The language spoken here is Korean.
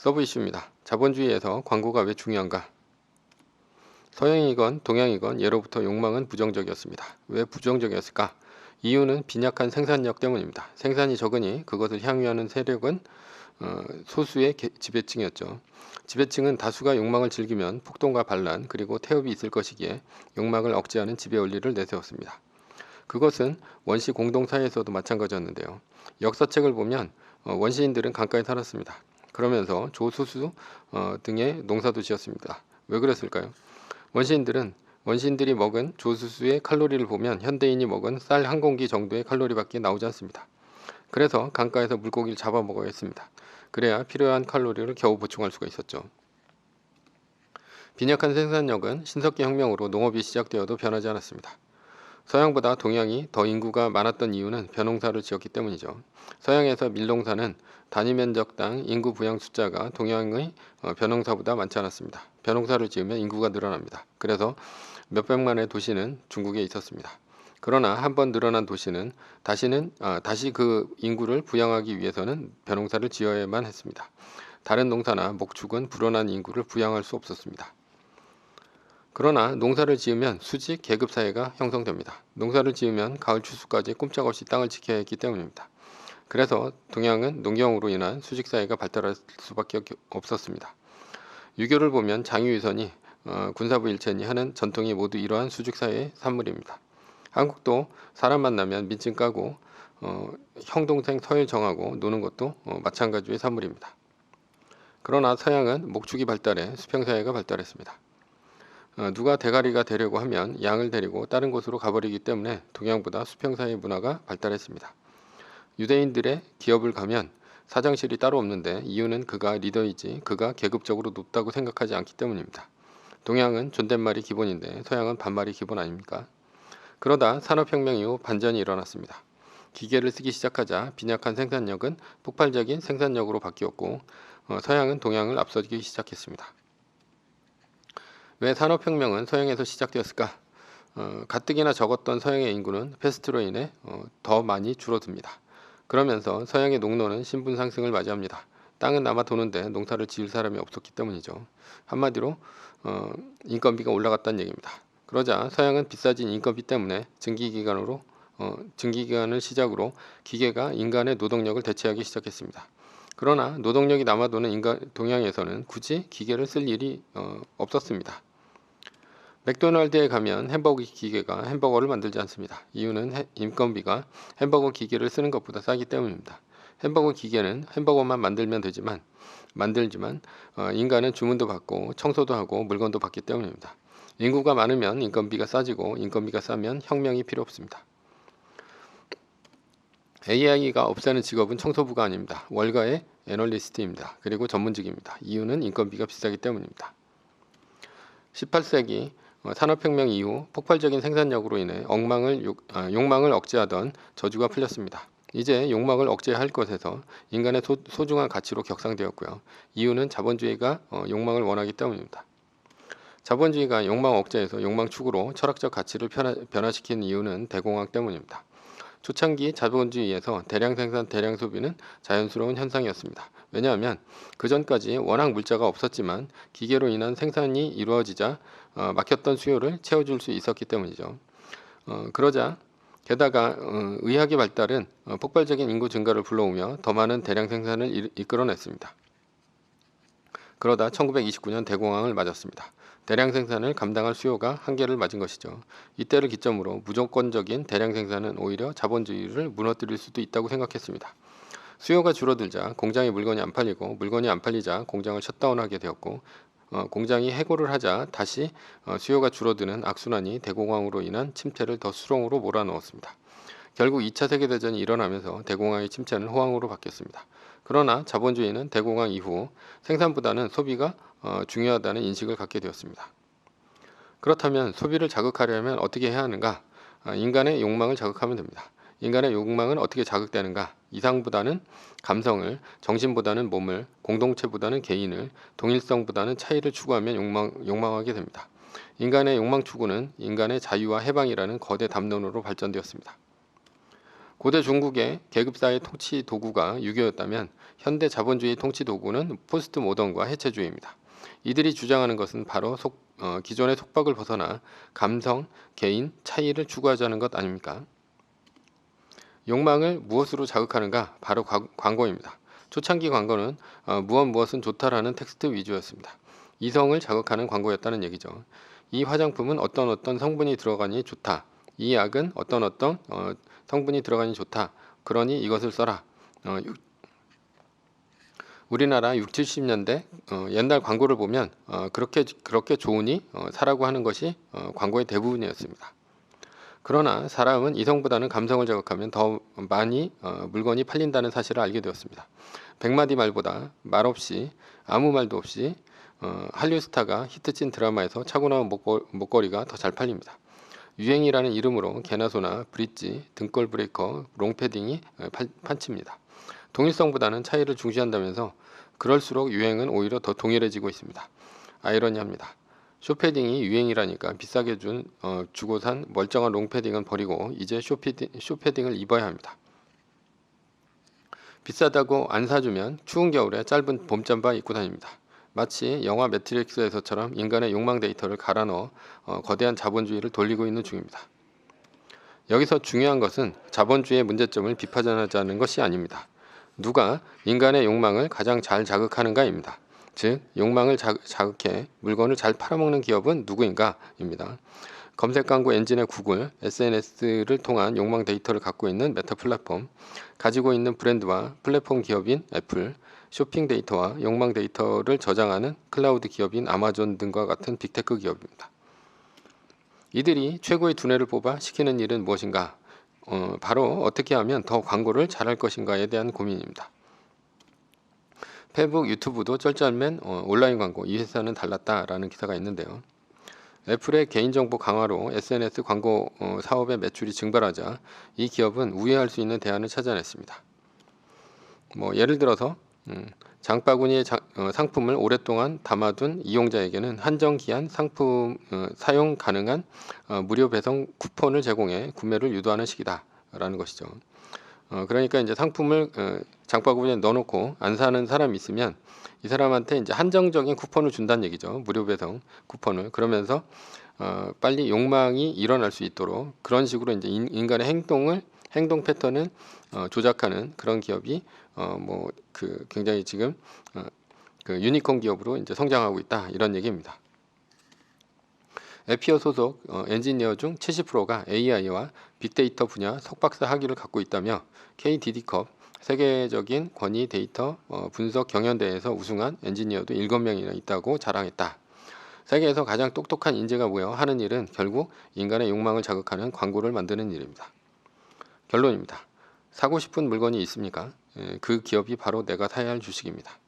서브 이슈입니다. 자본주의에서 광고가 왜 중요한가? 서양이건 동양이건 예로부터 욕망은 부정적이었습니다. 왜 부정적이었을까? 이유는 빈약한 생산력 때문입니다. 생산이 적으니 그것을 향유하는 세력은 어, 소수의 개, 지배층이었죠. 지배층은 다수가 욕망을 즐기면 폭동과 반란 그리고 태업이 있을 것이기에 욕망을 억제하는 지배 원리를 내세웠습니다. 그것은 원시 공동사회에서도 마찬가지였는데요. 역사책을 보면 어, 원시인들은 강가에 살았습니다. 그러면서 조수수 어, 등의 농사도 지었습니다. 왜 그랬을까요? 원시인들은 원시인들이 먹은 조수수의 칼로리를 보면 현대인이 먹은 쌀 한 공기 정도의 칼로리밖에 나오지 않습니다. 그래서 강가에서 물고기를 잡아 먹어야 했습니다. 그래야 필요한 칼로리를 겨우 보충할 수가 있었죠. 빈약한 생산력은 신석기 혁명으로 농업이 시작되어도 변하지 않았습니다. 서양보다 동양이 더 인구가 많았던 이유는 벼농사를 지었기 때문이죠. 서양에서 밀농사는 단위 면적당 인구 부양 숫자가 동양의 어, 벼농사보다 많지 않았습니다. 벼농사를 지으면 인구가 늘어납니다. 그래서 몇백만의 도시는 중국에 있었습니다. 그러나 한 번 늘어난 도시는 다시는 아, 다시 그 인구를 부양하기 위해서는 벼농사를 지어야만 했습니다. 다른 농사나 목축은 불어난 인구를 부양할 수 없었습니다. 그러나 농사를 지으면 수직 계급 사회가 형성됩니다. 농사를 지으면 가을 추수까지 꼼짝없이 땅을 지켜야 했기 때문입니다. 그래서 동양은 농경으로 인한 수직 사회가 발달할 수밖에 없었습니다. 유교를 보면 장유유선이 어, 군사부 일체니 하는 전통이 모두 이러한 수직 사회의 산물입니다. 한국도 사람 만나면 민증 까고 어, 형 동생 서열 정하고 노는 것도 어, 마찬가지의 산물입니다. 그러나 서양은 목축이 발달해 수평사회가 발달했습니다. 어, 누가 대가리가 되려고 하면 양을 데리고 다른 곳으로 가버리기 때문에 동양보다 수평사회 문화가 발달했습니다. 유대인들의 기업을 가면 사장실이 따로 없는데 이유는 그가 리더이지 그가 계급적으로 높다고 생각하지 않기 때문입니다. 동양은 존댓말이 기본인데 서양은 반말이 기본 아닙니까? 그러다 산업혁명 이후 반전이 일어났습니다. 기계를 쓰기 시작하자 빈약한 생산력은 폭발적인 생산력으로 바뀌었고 어, 서양은 동양을 앞서기 시작했습니다. 왜 산업혁명은 서양에서 시작되었을까? 어, 가뜩이나 적었던 서양의 인구는 패스트로 인해 어, 더 많이 줄어듭니다. 그러면서 서양의 농노는 신분 상승을 맞이합니다. 땅은 남아 도는데 농사를 지을 사람이 없었기 때문이죠. 한마디로 어, 인건비가 올라갔다는 얘기입니다. 그러자 서양은 비싸진 인건비 때문에 증기기관으로 어, 증기기관을 시작으로 기계가 인간의 노동력을 대체하기 시작했습니다. 그러나 노동력이 남아도는 인간 동양에서는 굳이 기계를 쓸 일이 어, 없었습니다. 맥도날드에 가면 햄버거 기계가 햄버거를 만들지 않습니다. 이유는 해, 인건비가 햄버거 기계를 쓰는 것보다 싸기 때문입니다. 햄버거 기계는 햄버거만 만들면 되지만 만들지만 어, 인간은 주문도 받고 청소도 하고 물건도 받기 때문입니다. 인구가 많으면 인건비가 싸지고 인건비가 싸면 혁명이 필요 없습니다. AI가 없애는 직업은 청소부가 아닙니다. 월가의 애널리스트입니다. 그리고 전문직입니다. 이유는 인건비가 비싸기 때문입니다. 18세기 어, 산업혁명 이후 폭발적인 생산력으로 인해 엉망을 욕, 아, 욕망을 억제하던 저주가 풀렸습니다. 이제 욕망을 억제할 것에서 인간의 소, 중한 가치로 격상되었고요. 이유는 자본주의가 어, 욕망을 원하기 때문입니다. 자본주의가 욕망 억제에서 욕망 축으로 철학적 가치를 변화, 변화시킨 이유는 대공황 때문입니다. 초창기 자본주의에서 대량 생산, 대량 소비는 자연스러운 현상이었습니다. 왜냐하면 그 전까지 워낙 물자가 없었지만 기계로 인한 생산이 이루어지자 어, 막혔던 수요를 채워줄 수 있었기 때문이죠. 어, 그러자 게다가 어, 의학의 발달은 어, 폭발적인 인구 증가를 불러오며 더 많은 대량 생산을 이, 이끌어냈습니다. 그러다 1929년 대공황을 맞았습니다. 대량 생산을 감당할 수요가 한계를 맞은 것이죠. 이때를 기점으로 무조건적인 대량 생산은 오히려 자본주의를 무너뜨릴 수도 있다고 생각했습니다. 수요가 줄어들자 공장의 물건이 안 팔리고 물건이 안 팔리자 공장을 셧다운하게 되었고 어, 공장이 해고를 하자 다시 어, 수요가 줄어드는 악순환이 대공황으로 인한 침체를 더 수렁으로 몰아넣었습니다. 결국 2차 세계대전이 일어나면서 대공황의 침체는 호황으로 바뀌었습니다. 그러나 자본주의는 대공황 이후 생산보다는 소비가 어, 중요하다는 인식을 갖게 되었습니다. 그렇다면 소비를 자극하려면 어떻게 해야 하는가? 아, 인간의 욕망을 자극하면 됩니다. 인간의 욕망은 어떻게 자극되는가? 이상보다는 감성을, 정신보다는 몸을, 공동체보다는 개인을, 동일성보다는 차이를 추구하면 욕망, 욕망하게 됩니다. 인간의 욕망 추구는 인간의 자유와 해방이라는 거대 담론으로 발전되었습니다. 고대 중국의 계급사회 통치 도구가 유교였다면 현대 자본주의 통치 도구는 포스트 모던과 해체주의입니다. 이들이 주장하는 것은 바로 속, 어, 기존의 속박을 벗어나 감성, 개인, 차이를 추구하자는 것 아닙니까? 욕망을 무엇으로 자극하는가? 바로 과- 광고입니다. 초창기 광고는 어, 무엇 무엇은 좋다라는 텍스트 위주였습니다. 이성을 자극하는 광고였다는 얘기죠. 이 화장품은 어떤 어떤 성분이 들어가니 좋다. 이 약은 어떤 어떤 어, 성분이 들어가니 좋다. 그러니 이것을 써라. 어, 육- 우리나라 6, 70년대 어, 옛날 광고를 보면 어, 그렇게 그렇게 좋으니 어, 사라고 하는 것이 어, 광고의 대부분이었습니다. 그러나 사람은 이성보다는 감성을 자극하면 더 많이 어, 물건이 팔린다는 사실을 알게 되었습니다. 백마디 말보다 말없이 아무 말도 없이 어, 한류 스타가 히트친 드라마에서 차고 나온 목거, 목걸이가 더 잘 팔립니다. 유행이라는 이름으로 개나 소나 브릿지, 등골 브레이커, 롱패딩이 어, 팔, 판칩니다. 동일성보다는 차이를 중시한다면서 그럴수록 유행은 오히려 더 동일해지고 있습니다. 아이러니합니다. 쇼패딩이 유행이라니까 비싸게 준 어, 주고 산 멀쩡한 롱패딩은 버리고 이제 쇼패딩, 쇼패딩을 입어야 합니다. 비싸다고 안 사주면 추운 겨울에 짧은 봄잠바 입고 다닙니다. 마치 영화 매트릭스에서처럼 인간의 욕망 데이터를 갈아 넣어 어, 거대한 자본주의를 돌리고 있는 중입니다. 여기서 중요한 것은 자본주의의 문제점을 비판하자는 것이 아닙니다. 누가 인간의 욕망을 가장 잘 자극하는가입니다. 즉 욕망을 자, 자극해 물건을 잘 팔아먹는 기업은 누구인가입니다. 검색 광고 엔진의 구글, SNS를 통한 욕망 데이터를 갖고 있는 메타 플랫폼, 가지고 있는 브랜드와 플랫폼 기업인 애플, 쇼핑 데이터와 욕망 데이터를 저장하는 클라우드 기업인 아마존 등과 같은 빅테크 기업입니다. 이들이 최고의 두뇌를 뽑아 시키는 일은 무엇인가? 어, 바로 어떻게 하면 더 광고를 잘할 것인가에 대한 고민입니다. 페북, 유튜브도 쩔쩔맨 어, 온라인 광고 이 회사는 달랐다라는 기사가 있는데요. 애플의 개인정보 강화로 SNS 광고 어, 사업의 매출이 증발하자 이 기업은 우회할 수 있는 대안을 찾아냈습니다. 뭐 예를 들어서 음, 장바구니에 자- 어, 상품을 오랫동안 담아둔 이용자에게는 한정 기한 상품 어, 사용 가능한 어, 무료 배송 쿠폰을 제공해 구매를 유도하는 식이다라는 것이죠. 어, 그러니까 이제 상품을 어, 장바구니에 넣어놓고 안 사는 사람이 있으면 이 사람한테 이제 한정적인 쿠폰을 준다는 얘기죠. 무료 배송 쿠폰을 그러면서 어, 빨리 욕망이 일어날 수 있도록 그런 식으로 이제 인, 인간의 행동을 행동 패턴을 어, 조작하는 그런 기업이 어, 뭐 그 굉장히 지금 어, 그 유니콘 기업으로 이제 성장하고 있다 이런 얘기입니다. 에피어 소속 어, 엔지니어 중 70%가 AI와 빅데이터 분야 석박사 학위를 갖고 있다며 KDD컵 세계적인 권위 데이터 어, 분석 경연대회에서 우승한 엔지니어도 7명이나 있다고 자랑했다. 세계에서 가장 똑똑한 인재가 모여 하는 일은 결국 인간의 욕망을 자극하는 광고를 만드는 일입니다. 결론입니다. 사고 싶은 물건이 있습니까? 예, 그 기업이 바로 내가 사야 할 주식입니다.